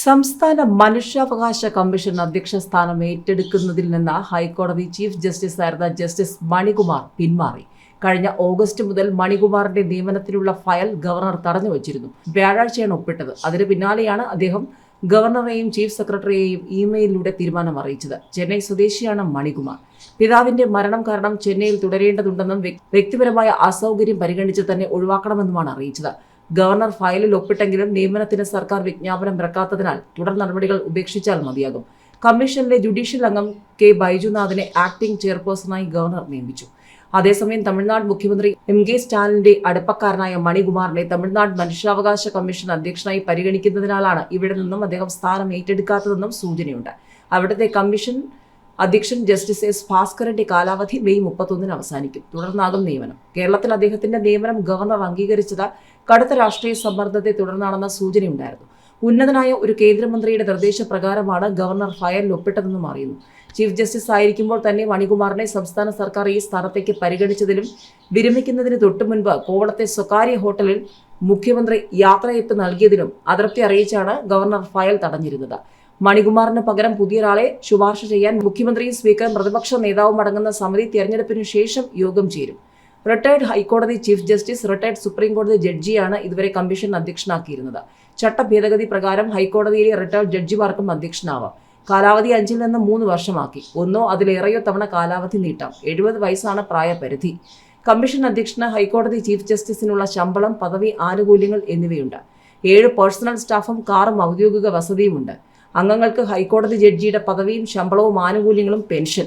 സംസ്ഥാന മനുഷ്യാവകാശ കമ്മീഷൻ അധ്യക്ഷ സ്ഥാനം ഏറ്റെടുക്കുന്നതിൽ നിന്ന് ഹൈക്കോടതി ചീഫ് ജസ്റ്റിസ് ആയിരുന്ന ജസ്റ്റിസ് മണികുമാർ പിന്മാറി. കഴിഞ്ഞ ഓഗസ്റ്റ് മുതൽ മണികുമാറിന്റെ നിയമനത്തിനുള്ള ഫയൽ ഗവർണർ തടഞ്ഞു വച്ചിരുന്നു. വ്യാഴാഴ്ചയാണ് ഒപ്പിട്ടത്. അതിന് പിന്നാലെയാണ് അദ്ദേഹം ഗവർണറെയും ചീഫ് സെക്രട്ടറിയെയും ഇമെയിലിലൂടെ തീരുമാനം അറിയിച്ചത്. ചെന്നൈ സ്വദേശിയാണ് മണികുമാർ. പിതാവിന്റെ മരണം കാരണം ചെന്നൈയിൽ തുടരേണ്ടതുണ്ടെന്നും വ്യക്തിപരമായ അസൗകര്യം പരിഗണിച്ച് തന്നെ ഒഴിവാക്കണമെന്നുമാണ് അറിയിച്ചത്. ഗവർണർ ഫയലിൽ ഒപ്പിട്ടെങ്കിലും നിയമനത്തിന് സർക്കാർ വിജ്ഞാപനം ഇറക്കാത്തതിനാൽ തുടർ നടപടികൾ ഉപേക്ഷിച്ചാൽ മതിയാകും. കമ്മീഷനിലെ ജുഡീഷ്യൽ അംഗം കെ ബൈജുനാഥിനെ ആക്ടിംഗ് ചെയർപേഴ്സണായി ഗവർണർ നിയമിച്ചു. അതേസമയം തമിഴ്നാട് മുഖ്യമന്ത്രി എം കെ സ്റ്റാലിന്റെ അടുപ്പക്കാരനായ മണികുമാറിനെ തമിഴ്നാട് മനുഷ്യാവകാശ കമ്മീഷൻ അധ്യക്ഷനായി പരിഗണിക്കുന്നതിനാലാണ് ഇവിടെ നിന്നും അദ്ദേഹം സ്ഥാനം ഏറ്റെടുക്കാത്തതെന്നും സൂചനയുണ്ട്. അവിടുത്തെ കമ്മീഷൻ അധ്യക്ഷൻ ജസ്റ്റിസ് എസ് ഭാസ്കരന്റെ കാലാവധി മെയ് മുപ്പത്തൊന്നിന് അവസാനിക്കും. തുടർന്നാകും നിയമനം. കേരളത്തിൽ അദ്ദേഹത്തിന്റെ നിയമനം ഗവർണർ അംഗീകരിച്ചത് കടുത്ത രാഷ്ട്രീയ സമ്മർദ്ദത്തെ തുടർന്നാണെന്ന സൂചനയുണ്ടായിരുന്നു. ഉന്നതനായ ഒരു കേന്ദ്രമന്ത്രിയുടെ നിർദ്ദേശപ്രകാരമാണ് ഗവർണർ ഫയലിൽ ഒപ്പിട്ടതെന്നും അറിയുന്നു. ചീഫ് ജസ്റ്റിസ് ആയിരിക്കുമ്പോൾ തന്നെ മണികുമാറിനെ സംസ്ഥാന സർക്കാർ ഈ സ്ഥാനത്തേക്ക് പരിഗണിച്ചതിലും വിരമിക്കുന്നതിന് തൊട്ടു മുൻപ് കോവളത്തെ സ്വകാര്യ ഹോട്ടലിൽ മുഖ്യമന്ത്രി യാത്രയപ്പ് നൽകിയതിനും അതൃപ്തി അറിയിച്ചാണ് ഗവർണർ ഫയൽ തടഞ്ഞിരുന്നത്. മണികുമാറിന് പകരം പുതിയൊരാളെ ശുപാർശ ചെയ്യാൻ മുഖ്യമന്ത്രിയും സ്പീക്കറും പ്രതിപക്ഷ നേതാവും അടങ്ങുന്ന സമിതി തെരഞ്ഞെടുപ്പിനു ശേഷം യോഗം ചേരും. റിട്ടയർഡ് ഹൈക്കോടതി ചീഫ് ജസ്റ്റിസ് റിട്ടയർഡ് സുപ്രീം കോടതി ജഡ്ജിയാണ് ഇതുവരെ കമ്മീഷൻ അധ്യക്ഷനാക്കിയിരുന്നത്. ചട്ടഭേദഗതി പ്രകാരം ഹൈക്കോടതിയിലെ റിട്ടയർഡ് ജഡ്ജിമാർക്കും അധ്യക്ഷനാവാം. കാലാവധി അഞ്ചിൽ നിന്ന് മൂന്ന് വർഷമാക്കി. ഒന്നോ അതിലേറെയോ തവണ കാലാവധി നീട്ടാം. എഴുപത് വയസ്സാണ് പ്രായപരിധി. കമ്മീഷൻ അധ്യക്ഷന് ഹൈക്കോടതി ചീഫ് ജസ്റ്റിസിനുള്ള ശമ്പളം പദവി ആനുകൂല്യങ്ങൾ എന്നിവയുണ്ട്. ഏഴ് പേഴ്സണൽ സ്റ്റാഫും കാറും ഔദ്യോഗിക വസതിയുമുണ്ട്. അംഗങ്ങൾക്ക് ഹൈക്കോടതി ജഡ്ജിയുടെ പദവിയും ശമ്പളവും ആനുകൂല്യങ്ങളും പെൻഷൻ.